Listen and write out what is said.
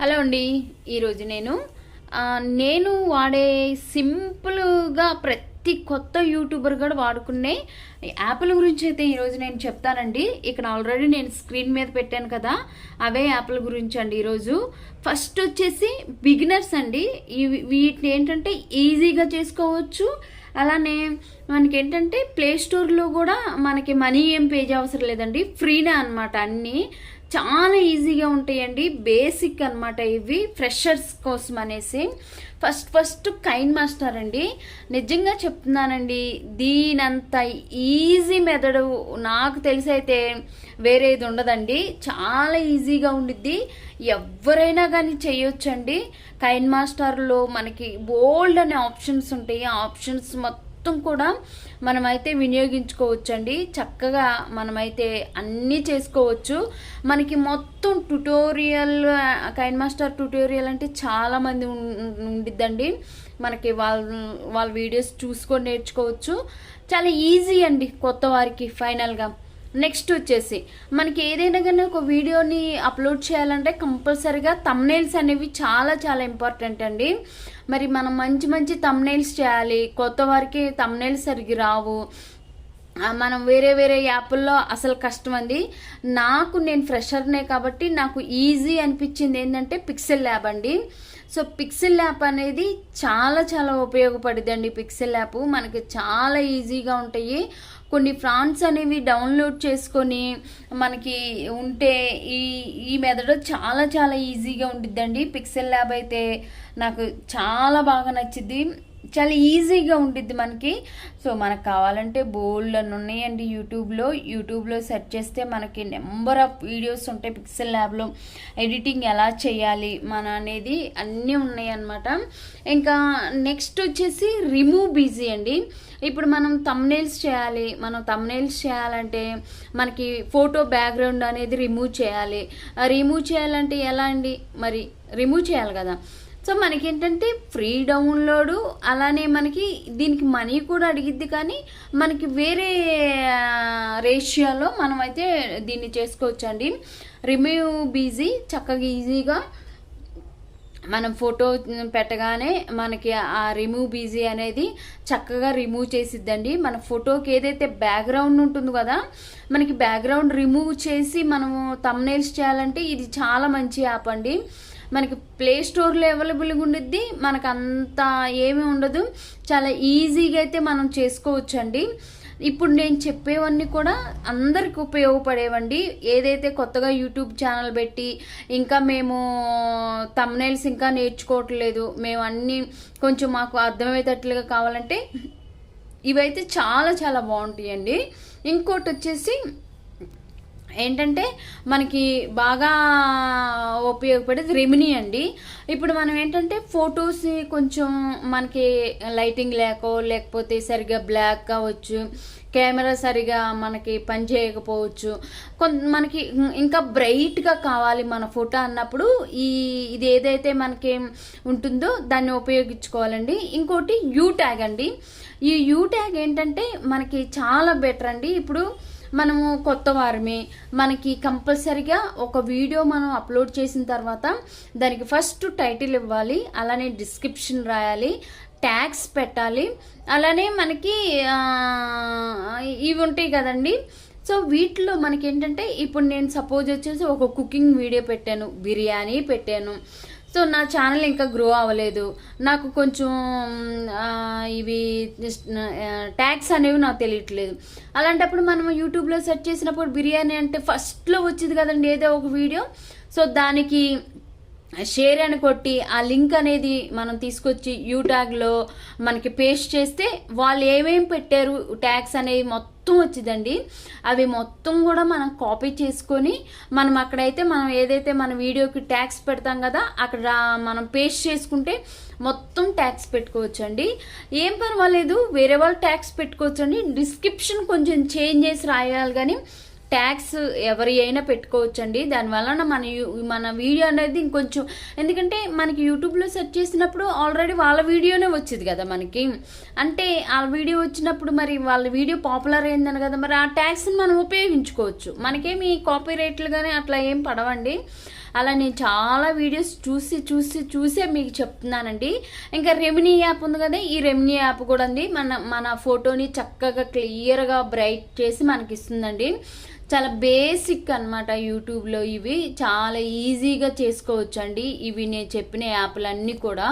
Hello అండి. ఈరోజు నేను నేను వాడే సింపుల్గా ప్రతి కొత్త యూట్యూబర్ కూడా వాడుకునే యాప్ల గురించి అయితే ఈరోజు నేను చెప్తానండి. ఇక్కడ ఆల్రెడీ నేను స్క్రీన్ మీద పెట్టాను కదా అవే యాప్ల గురించి అండి ఈరోజు. ఫస్ట్ వచ్చేసి బిగినర్స్ అండి. ఇవి వీటిని ఏంటంటే ఈజీగా చేసుకోవచ్చు. అలానే మనకి ఏంటంటే ప్లే స్టోర్లో కూడా మనకి మనీ ఏం పే అవసరం లేదండి. ఫ్రీనే అనమాట అన్నీ. చాలా ఈజీగా ఉంటాయండి. బేసిక్ అన్నమాట ఇవి. ఫ్రెషర్స్ కోసం అనేసి. ఫస్ట్ ఫస్ట్ కైన్ మాస్టర్ అండి. నిజంగా చెప్తున్నానండి. దీనంత ఈజీ మెదడు నాకు తెలిసి అయితే వేరేది ఉండదండి. చాలా ఈజీగా ఉండిద్ది. ఎవరైనా కానీ చేయొచ్చండి. కైన్ మాస్టర్లో మనకి బోల్డ్ అనే ఆప్షన్స్ ఉంటాయి. ఆ ఆప్షన్స్ మొత్తం మొత్తం కూడా మనమైతే వినియోగించుకోవచ్చండి. చక్కగా మనమైతే అన్నీ చేసుకోవచ్చు. మనకి మొత్తం ట్యుటోరియల్ కైన్ మాస్టర్ ట్యుటోరియల్ అంటే చాలామంది ఉం- ఉండిద్దండి. మనకి వాళ్ళ వాళ్ళ వీడియోస్ చూసుకొని నేర్చుకోవచ్చు. చాలా ఈజీ అండి కొత్త వారికి ఫైనల్గా నెక్స్ట్ వచ్చేసి మనకి ఏదైనా కానీ ఒక వీడియోని అప్లోడ్ చేయాలంటే కంపల్సరీగా తమ్నైల్స్ అనేవి చాలా చాలా ఇంపార్టెంట్ అండి. మరి మనం మంచి మంచి తమ్నైల్స్ చేయాలి. కొత్త వారికి తమ్నైల్స్ సరిగ్గా రావు. మనం వేరే వేరే యాప్ల్లో అసలు కష్టం అండి. నాకు నేను ఫ్రెషర్నే కాబట్టి నాకు ఈజీ అనిపించింది ఏంటంటే పిక్సెల్ ల్యాబ్ అండి. సో పిక్సెల్ ల్యాప్ అనేది చాలా చాలా ఉపయోగపడిందండి పిక్సెల్ ల్యాప్ మనకి చాలా ఈజీగా ఉంటాయి. కొన్ని ఫ్రాన్స్ అనేవి డౌన్లోడ్ చేసుకొని మనకి ఉంటే ఈ ఈ మెథడ్ చాలా చాలా ఈజీగా ఉంటుందండి పిక్సెల్ ల్యాబ్ అయితే నాకు చాలా బాగా నచ్చింది చాలా ఈజీగా ఉండిద్ది మనకి. సో మనకు కావాలంటే బోల్డ్ అని ఉన్నాయండి యూట్యూబ్లో. యూట్యూబ్లో సెర్చ్ చేస్తే మనకి నెంబర్ ఆఫ్ వీడియోస్ ఉంటాయి. పిక్సెల్ ల్యాబ్లో ఎడిటింగ్ ఎలా చేయాలి మన అనేది అన్నీ ఉన్నాయి ఇంకా నెక్స్ట్ వచ్చేసి రిమూవ్ బిజీ అండి. ఇప్పుడు మనం తమ్నేల్స్ చేయాలి. మనం తమ్నేల్స్ చేయాలంటే మనకి ఫోటో బ్యాక్గ్రౌండ్ అనేది రిమూవ్ చేయాలి. రిమూవ్ చేయాలంటే ఎలా అండి? మరి రిమూవ్ చేయాలి కదా. సో మనకి ఏంటంటే ఫ్రీ డౌన్లోడు అలానే మనకి దీనికి మనీ కూడా అడిగిద్ది కానీ మనకి వేరే రేషియోలో మనమైతే దీన్ని చేసుకోవచ్చు అండి రిమూవ్ బీజీ చక్కగా ఈజీగా మనం ఫోటో పెట్టగానే మనకి ఆ రిమూవ్ బీజీ అనేది చక్కగా రిమూవ్ చేసిద్దండి. మన ఫోటోకి ఏదైతే బ్యాక్గ్రౌండ్ ఉంటుంది కదా మనకి బ్యాక్గ్రౌండ్ రిమూవ్ చేసి మనము తమ్నైల్స్ చేయాలంటే ఇది చాలా మంచి యాప్ అండి. మనకి ప్లే స్టోర్లో అవైలబుల్గా ఉండిద్ది. మనకు అంత ఏమీ ఉండదు. చాలా ఈజీగా అయితే మనం చేసుకోవచ్చండి. ఇప్పుడు నేను చెప్పేవన్నీ కూడా అందరికి ఉపయోగపడేవండి. ఏదైతే కొత్తగా యూట్యూబ్ ఛానల్ పెట్టి ఇంకా మేము తమ్నైల్స్ ఇంకా నేర్చుకోవట్లేదు మేము అన్నీ కొంచెం మాకు అర్థమయ్యేటట్లుగా కావాలంటే ఇవైతే చాలా చాలా బాగుంటాయండి. ఇంకోటి వచ్చేసి ఏంటంటే మనకి బాగా ఉపయోగపడేది రెమినీ అండి. ఇప్పుడు మనం ఏంటంటే ఫొటోస్ కొంచెం మనకి లైటింగ్ లేకో లేకపోతే సరిగా బ్లాక్ కావచ్చు కెమెరా సరిగా మనకి పని చేయకపోవచ్చు కొంత మనకి ఇంకా బ్రైట్గా కావాలి మన ఫోటో అన్నప్పుడు ఈ ఇది ఏదైతే మనకి ఉంటుందో దాన్ని ఉపయోగించుకోవాలండి. ఇంకోటి యూ ట్యాగ్ అండి. ఈ యూ ట్యాగ్ ఏంటంటే మనకి చాలా బెటర్ అండి. ఇప్పుడు మనము కొత్త వారమే. మనకి కంపల్సరిగా ఒక వీడియో మనం అప్లోడ్ చేసిన తర్వాత దానికి ఫస్ట్ టైటిల్ ఇవ్వాలి అలానే డిస్క్రిప్షన్ రాయాలి ట్యాగ్స్ పెట్టాలి అలానే మనకి ఇవి ఉంటాయి కదండి. సో వీటిలో మనకి ఏంటంటే ఇప్పుడు నేను సపోజ్ వచ్చేసి ఒక కుకింగ్ వీడియో పెట్టాను బిర్యానీ పెట్టాను. సో నా ఛానల్ ఇంకా గ్రో అవ్వలేదు. నాకు కొంచెం ఇవి ట్యాగ్స్ అనేవి నాకు తెలియట్లేదు. అలాంటప్పుడు మనం యూట్యూబ్లో సెర్చ్ చేసినప్పుడు బిర్యానీ అంటే ఫస్ట్లో వచ్చింది కదండి ఏదో ఒక వీడియో సో దానికి షేర్ అని కొట్టి ఆ లింక్ అనేది మనం తీసుకొచ్చి యూట్యాగ్లో మనకి పేస్ట్ చేస్తే వాళ్ళు ఏమేమి పెట్టారు ట్యాగ్స్ అనేవి మొత్తం మొత్తం వచ్చిందండి. అవి మొత్తం కూడా మనం కాపీ చేసుకొని మనం అక్కడైతే మనం ఏదైతే మన వీడియోకి ట్యాక్స్ పెడతాం కదా అక్కడ మనం పేస్ట్ చేసుకుంటే మొత్తం ట్యాక్స్ పెట్టుకోవచ్చు అండి ఏం పర్వాలేదు వేరే వాళ్ళు ట్యాక్స్ పెట్టుకోవచ్చు అండి డిస్క్రిప్షన్ కొంచెం చేంజ్ చేసి రాయాలి కానీ ట్యాగ్స్ ఎవరి అయినా పెట్టుకోవచ్చండి. దానివలన మన మన వీడియో అనేది ఇంకొంచెం ఎందుకంటే మనకి యూట్యూబ్లో సెర్చ్ చేసినప్పుడు ఆల్రెడీ వాళ్ళ వీడియోనే వచ్చింది కదా మనకి. అంటే ఆ వీడియో వచ్చినప్పుడు మరి వాళ్ళ వీడియో పాపులర్ అయిందని కదా మరి ఆ ట్యాగ్స్ని మనం ఉపయోగించుకోవచ్చు. మనకేమి కాపీ రేట్లు కానీ అట్లా ఏం పడవండి. అలా నేను చాలా వీడియోస్ చూసి చూసి చూసే మీకు చెప్తున్నానండి. ఇంకా రెమినీ యాప్ ఉంది కదా ఈ రెమినీ యాప్ కూడా అండి మన మన ఫోటోని చక్కగా క్లియర్గా బ్రైట్ చేసి మనకి ఇస్తుందండి చాలా బేసిక్ అనమాట యూట్యూబ్లో ఇవి. చాలా ఈజీగా చేసుకోవచ్చు అండి ఇవి నేను చెప్పిన యాప్లన్నీ కూడా.